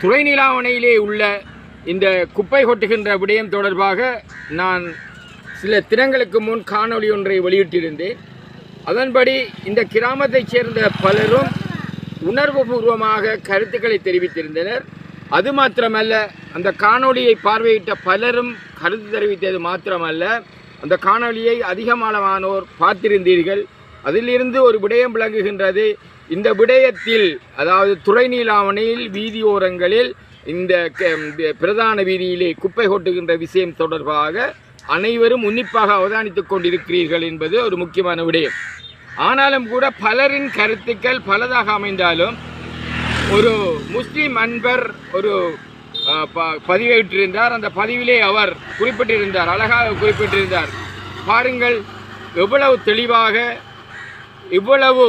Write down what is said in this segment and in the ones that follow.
துறை நிலாவணையிலே உள்ள இந்த குப்பை கொட்டுகின்ற விடயம் தொடர்பாக நான் சில தினங்களுக்கு முன் காணொளி ஒன்றை வெளியிட்டிருந்தேன். அதன்படி இந்த கிராமத்தைச் சேர்ந்த பலரும் உணர்வுபூர்வமாக கருத்துக்களை தெரிவித்திருந்தனர். அது மாத்திரமல்ல அந்த காணொளியை பார்வையிட்ட பலரும் கருத்து தெரிவித்தது மாத்திரமல்ல. அந்த காணொளியை அதிகமானவானோர் பார்த்திருந்தீர்கள். அதிலிருந்து ஒரு விடயம் விளங்குகின்றது. இந்த விடயத்தில் அதாவது துறை நீலாவணையில் வீதியோரங்களில் இந்த க- பிரதான வீதியிலே குப்பை கொட்டுகின்ற விஷயம் தொடர்பாக அனைவரும் உன்னிப்பாக அவதானித்துக் கொண்டிருக்கிறீர்கள் என்பது ஒரு முக்கியமான விடயம். ஆனாலும் கூட பலரின் கருத்துக்கள் பலதாக அமைந்தாலும் ஒரு முஸ்லீம் அன்பர் ஒரு பதிவேற்றிருந்தார். அந்த பதிவிலே அவர் குறிப்பிட்டிருந்தார் அழகாக குறிப்பிட்டிருந்தார். பாருங்கள் எவ்வளவு தெளிவாக இவ்வளவு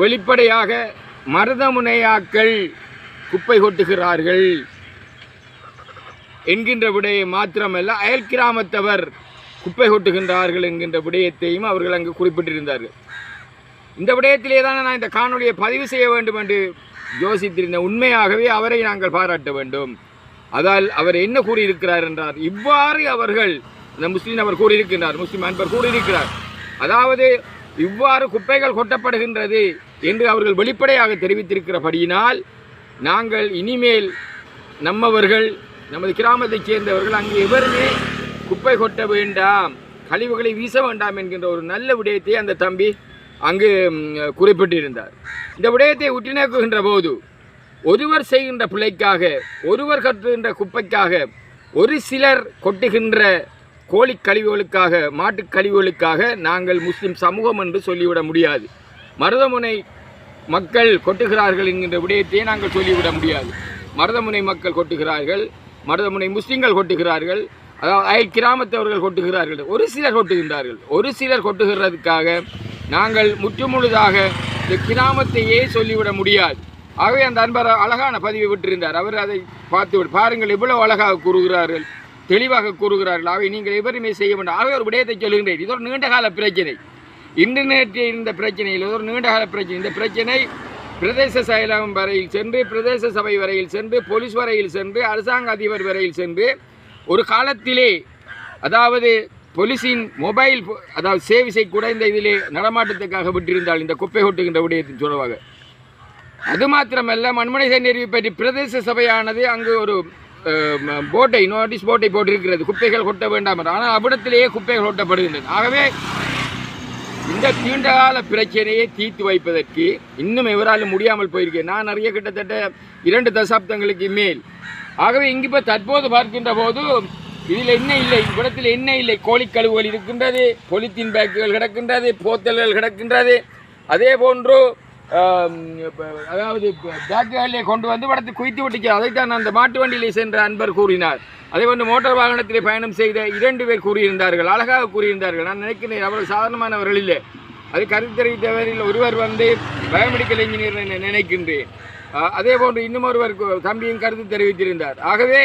வெளிப்படையாக மருதமுனையாக்கள் குப்பை கொட்டுகிறார்கள் என்கின்ற விடயம் மாத்திரமல்ல அயல் கிராமத்தவர் குப்பை கொட்டுகின்றார்கள் என்கின்ற விடயத்தையும் அவர்கள் அங்கு குறிப்பிட்டிருந்தார்கள். இந்த விடயத்திலே தான் நான் இந்த காணொலியை பதிவு செய்ய வேண்டும் என்று யோசித்திருந்த உண்மையாகவே அவரை நாங்கள் பாராட்ட வேண்டும். அதால் அவர் என்ன கூறியிருக்கிறார் என்றார். இவ்வாறு அவர்கள் இந்த முஸ்லீம் அவர் கூறியிருக்கின்றார் முஸ்லீம் அன்பர் கூறியிருக்கிறார். அதாவது இவ்வாறு குப்பைகள் கொட்டப்படுகின்றது என்று அவர்கள் வெளிப்படையாக தெரிவித்திருக்கிறபடியினால் நாங்கள் இனிமேல் நம்மவர்கள் நமது கிராமத்தைச் சேர்ந்தவர்கள் அங்கே எவருமே குப்பை கொட்ட வேண்டாம் கழிவுகளை வீச வேண்டாம் என்கின்ற ஒரு நல்ல விடயத்தை அந்த தம்பி அங்கு குறிப்பிட்டிருந்தார். இந்த விடயத்தை உற்றுநோக்குகின்ற போது ஒருவர் செய்கின்ற பிழைக்காக ஒருவர் கட்டுகின்ற குப்பைக்காக ஒரு சிலர் கொட்டுகின்ற கோழி கழிவுகளுக்காக மாட்டுக் கழிவுகளுக்காக நாங்கள் முஸ்லிம் சமூகம் என்று சொல்லிவிட முடியாது. மருதமுனை மக்கள் கொட்டுகிறார்கள் என்கின்ற விடயத்தையே நாங்கள் சொல்லிவிட முடியாது. மருதமுனை மக்கள் கொட்டுகிறார்கள் மருதமுனை முஸ்லீம்கள் கொட்டுகிறார்கள் அதாவது அயல் கிராமத்தவர்கள் கொட்டுகிறார்கள் ஒரு சிலர் கொட்டுகின்றார்கள். ஒரு சிலர் கொட்டுகிறதுக்காக நாங்கள் முற்றுமுழுதாக இந்த கிராமத்தையே சொல்லிவிட முடியாது. ஆகவே அந்த அன்பர் அழகான பதிவை விட்டிருந்தார். அவர் அதை பார்த்து பாருங்கள் எவ்வளோ அழகாக கூறுகிறார்கள். தெளிவாக கூறுகிறார்கள். ஆகவே நீங்கள் எவருமே செய்ய வேண்டும். ஆகவே ஒரு விடயத்தை சொல்கின்றேன் இது ஒரு நீண்டகால பிரச்சனை. இன்டர்நெட்டில் இருந்த பிரச்சனையில் இது ஒரு நீண்டகால பிரச்சனை. இந்த பிரச்சனை பிரதேச செயலகம் வரையில் சென்று பிரதேச சபை வரையில் சென்று போலீஸ் வரையில் சென்று அரசாங்க அதிபர் வரையில் சென்று ஒரு காலத்திலே அதாவது போலீஸின் மொபைல் போ- அதாவது சேவிசை கூட இந்த இதிலே நடமாட்டத்துக்காக விட்டிருந்தால் இந்த குப்பை கொட்டுகின்ற விடயத்தின் சொல்லுவாங்க அது மாத்திரமல்ல மண்மனை நெறிவு பற்றி பிரதேச சபையானது அங்கு ஒரு போட்டை நோட்டீஸ் போட்டை போட்டிருக்கிறது. குப்பைகள் கொட்ட வேண்டாம் என்று. ஆனால் அவ்விடத்திலேயே குப்பைகள் கொட்டப்படுகின்றன. ஆகவே இந்த தீண்டகால பிரச்சனையை தீர்த்து வைப்பதற்கு இன்னும் எவராலும் முடியாமல் போயிருக்கேன் நான் நிறைய கிட்டத்தட்ட இரண்டு தசாப்தங்களுக்கு மேல். ஆகவே இங்கு இப்போ தற்போது பார்க்கின்ற போது இதில் என்ன இல்லை? இவ்விடத்தில் என்ன இல்லை? கோழி கழுவுகள் இருக்கின்றது பொலித்தீன் பேக்குகள் கிடக்கின்றது போத்தல்கள் கிடக்கின்றது. அதே போன்று அதாவது பேக்குகளிலே கொண்டு வந்து படத்தை குவித்து விட்டுச்சு அதைத்தான் அந்த மாட்டு வண்டியிலே சென்ற அன்பர் கூறினார். அதே போன்று மோட்டார் வாகனத்திலே பயணம் செய்த இரண்டு பேர் கூறியிருந்தார்கள். அழகாக கூறியிருந்தார்கள். நான் நினைக்கிறேன் அவர்கள் சாதாரணமானவர்கள் இல்லை. அது கருத்து தெரிவித்தவரில் ஒருவர் வந்து பயோமெடிக்கல் இன்ஜினியர் என நினைக்கின்றேன். அதே போன்று இன்னும் ஒருவர் தம்பியும் கருத்து தெரிவித்திருந்தார். ஆகவே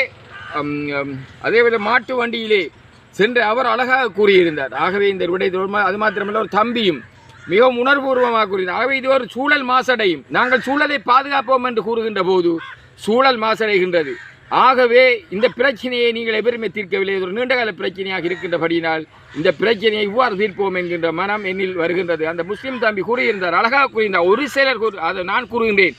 அம், அதே மாட்டு வண்டியிலே சென்று அவர் அழகாக கூறியிருந்தார். ஆகவே இந்த விடை அது மாத்திரமல்ல ஒரு தம்பியும் மிகவும் உணர்வுபூர்வமாக கூறினார் ஆகவே இது ஒரு சூழல் மாசடையும். நாங்கள் சூழலை பாதுகாப்போம் என்று கூறுகின்ற போது சூழல் மாசடைகின்றது. ஆகவே இந்த பிரச்சனையை நீங்கள் எவருமே தீர்க்கவில்லை. ஒரு நீண்டகால பிரச்சனையாக இருக்கின்றபடியினால் இந்த பிரச்சனையை இவ்வாறு தீர்ப்போம் என்கின்ற மனம் என்னில் வருகின்றது. அந்த முஸ்லீம் தம்பி கூறியிருந்தார் அழகாக கூறியிருந்தார். ஒரு சிலர் கூறு அதை நான் கூறுகின்றேன்.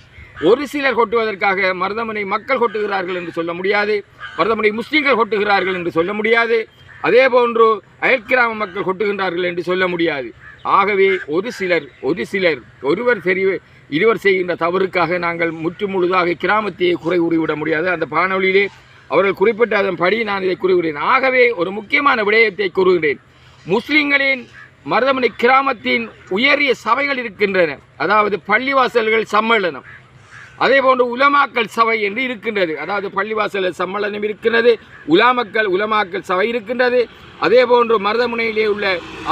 ஒரு சிலர் கொட்டுவதற்காக மருதமனை மக்கள் கொட்டுகிறார்கள் என்று சொல்ல முடியாது. மருதமனை முஸ்லீம்கள் கொட்டுகிறார்கள் என்று சொல்ல முடியாது. அதே போன்று அயற்கிராம மக்கள் கொட்டுகின்றார்கள் என்று சொல்ல முடியாது. ஆகவே ஒரு சிலர் ஒரு சிலர் ஒருவர் தெரிய இருவர் செய்கின்ற தவறுக்காக நாங்கள் முற்று முழுதாக கிராமத்தையே குறை கூறிவிட முடியாது. அந்த பானொலியிலே அவர்கள் குறிப்பிட்ட அதன் படி நான் இதை கூறுகிறேன். ஆகவே ஒரு முக்கியமான விடயத்தை கூறுகிறேன். முஸ்லிம்களின் மருதமனை கிராமத்தின் உயரிய சபைகள் இருக்கின்றன. அதாவது பள்ளிவாசல்கள் சம்மேளனம். அதே போன்று உலமாக்கல் சபை என்று இருக்கின்றது. அதாவது பள்ளிவாசலில் சம்மேளனம் இருக்கின்றது உலாமக்கள் உலமாக்கல் சபை இருக்கின்றது அதே போன்று மருதமுனையிலே உள்ள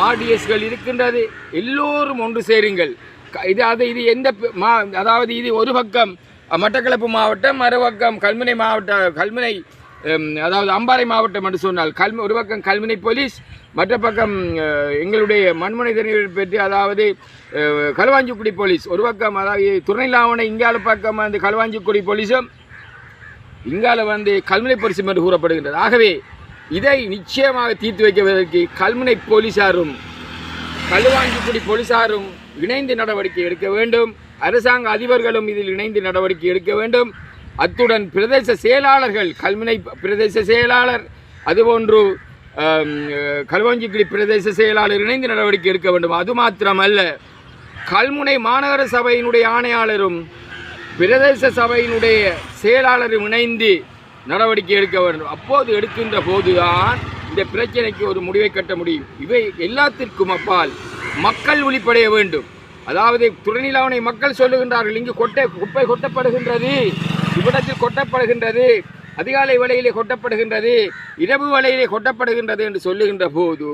ஆர்டிஎஸ்கள் இருக்கின்றது எல்லோரும் ஒன்று சேருங்கள். க- இது அது இது எந்த மா அதாவது இது ஒரு பக்கம் மட்டக்களப்பு மாவட்டம் மறுபக்கம் கல்முனை மாவட்ட கல்முனை அதாவது அம்பாறை மாவட்டம் என்று சொன்னால் கல்மு ஒரு பக்கம் கல்முனை போலீஸ் மற்ற பக்கம் எங்களுடைய மண்முனை தெரிவில் பெற்று அதாவது அஹ், களுவாஞ்சிக்குடி போலீஸ் ஒரு பக்கம் அதாவது துணைலாவணை இங்கால பக்கம் அந்த களுவாஞ்சிக்குடி போலீஸும் இங்கால வந்து கல்முனை பரிசு என்று கூறப்படுகின்றது. ஆகவே இதை நிச்சயமாக தீர்த்து வைக்குவதற்கு கல்முனை போலீஸாரும் களுவாஞ்சிக்குடி போலீசாரும் இணைந்து நடவடிக்கை எடுக்க வேண்டும். அரசாங்க அதிபர்களும் இதில் இணைந்து நடவடிக்கை எடுக்க வேண்டும். அத்துடன் பிரதேச செயலாளர்கள் கல்முனை பிரதேச செயலாளர் அதுபோன்று கல்வாஞ்சிக்குடி பிரதேச செயலாளர் இணைந்து நடவடிக்கை எடுக்க வேண்டும். அது மாத்திரமல்ல கல்முனை மாநகர சபையினுடைய ஆணையாளரும் பிரதேச சபையினுடைய செயலாளரும் இணைந்து நடவடிக்கை எடுக்க வேண்டும். அப்போது எடுக்கின்ற போதுதான் இந்த பிரச்சனைக்கு ஒரு முடிவை கட்ட முடியும். இவை எல்லாத்திற்கும் அப்பால் மக்கள் ஒளிப்படைய வேண்டும். அதாவது துறைநிலாவணை மக்கள் சொல்லுகின்றார்கள் இங்கு கொட்டை குப்பை கொட்டப்படுகின்றது. இவ்விடத்தில் கொட்டப்படுகின்றது அதிகாலை வேளையிலே கொட்டப்படுகின்றது இரவு வேளையிலே கொட்டப்படுகின்றது என்று சொல்லுகின்ற போது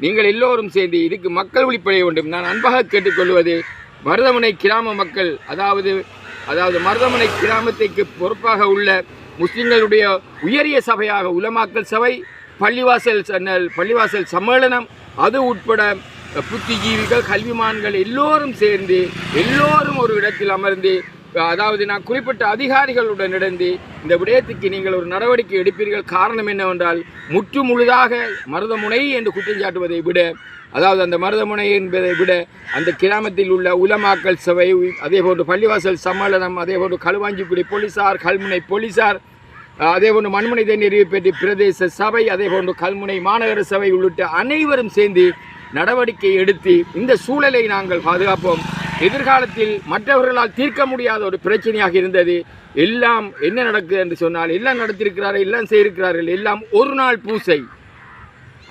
நீங்கள் எல்லோரும் சேர்ந்து இதுக்கு மக்கள் விழிப்படைய வேண்டும். நான் அன்பாக கேட்டுக்கொள்வது மருதமனை கிராம மக்கள் அதாவது அதாவது மருதமனை கிராமத்திற்கு பொறுப்பாக உள்ள முஸ்லிம்களுடைய உயரிய சபையாக உலமாக்கல் சபை பள்ளிவாசல் சன்னல் பள்ளிவாசல் சம்மேளனம் அது உட்பட புத்திஜீவிகள் கல்விமான்கள் எல்லோரும் சேர்ந்து எல்லோரும் ஒரு இடத்தில் அமர்ந்து அதாவது நான் குறிப்பிட்ட அதிகாரிகளுடன் இணைந்து இந்த விடயத்துக்கு நீங்கள் ஒரு நடவடிக்கை எடுப்பீர்கள். காரணம் என்னவென்றால் முற்று முழுதாக மருதமுனை என்று குற்றஞ்சாட்டுவதை விட அதாவது அந்த மருதமுனை என்பதை விட அந்த கிராமத்தில் உள்ள உலமாக்கல் சபை அதே போன்று பள்ளிவாசல் சம்மேளனம் அதேபோன்று களுவாஞ்சிக்குடி போலீசார் கல்முனை போலீசார் அதே போன்று மண்முனை பெற்ற பிரதேச சபை அதே போன்று கல்முனை மாநகர சபை உள்ளிட்ட அனைவரும் சேர்ந்து நடவடிக்கை எடுத்து இந்த சூழலை நாங்கள் பாதுகாப்போம். எதிர்காலத்தில் மற்றவர்களால் தீர்க்க முடியாத ஒரு பிரச்சனையாக இருந்தது. எல்லாம் என்ன நடக்குது என்று சொன்னால் எல்லாம் நடத்தியிருக்கிறார்கள் எல்லாம் செய்திருக்கிறார்கள் எல்லாம் ஒரு நாள் பூசை.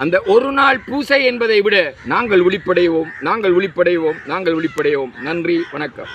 அந்த ஒரு நாள் பூசை என்பதை விட நாங்கள் விழிப்படைவோம் நாங்கள் விழிப்படைவோம் நாங்கள் விழிப்படைவோம் நன்றி வணக்கம்.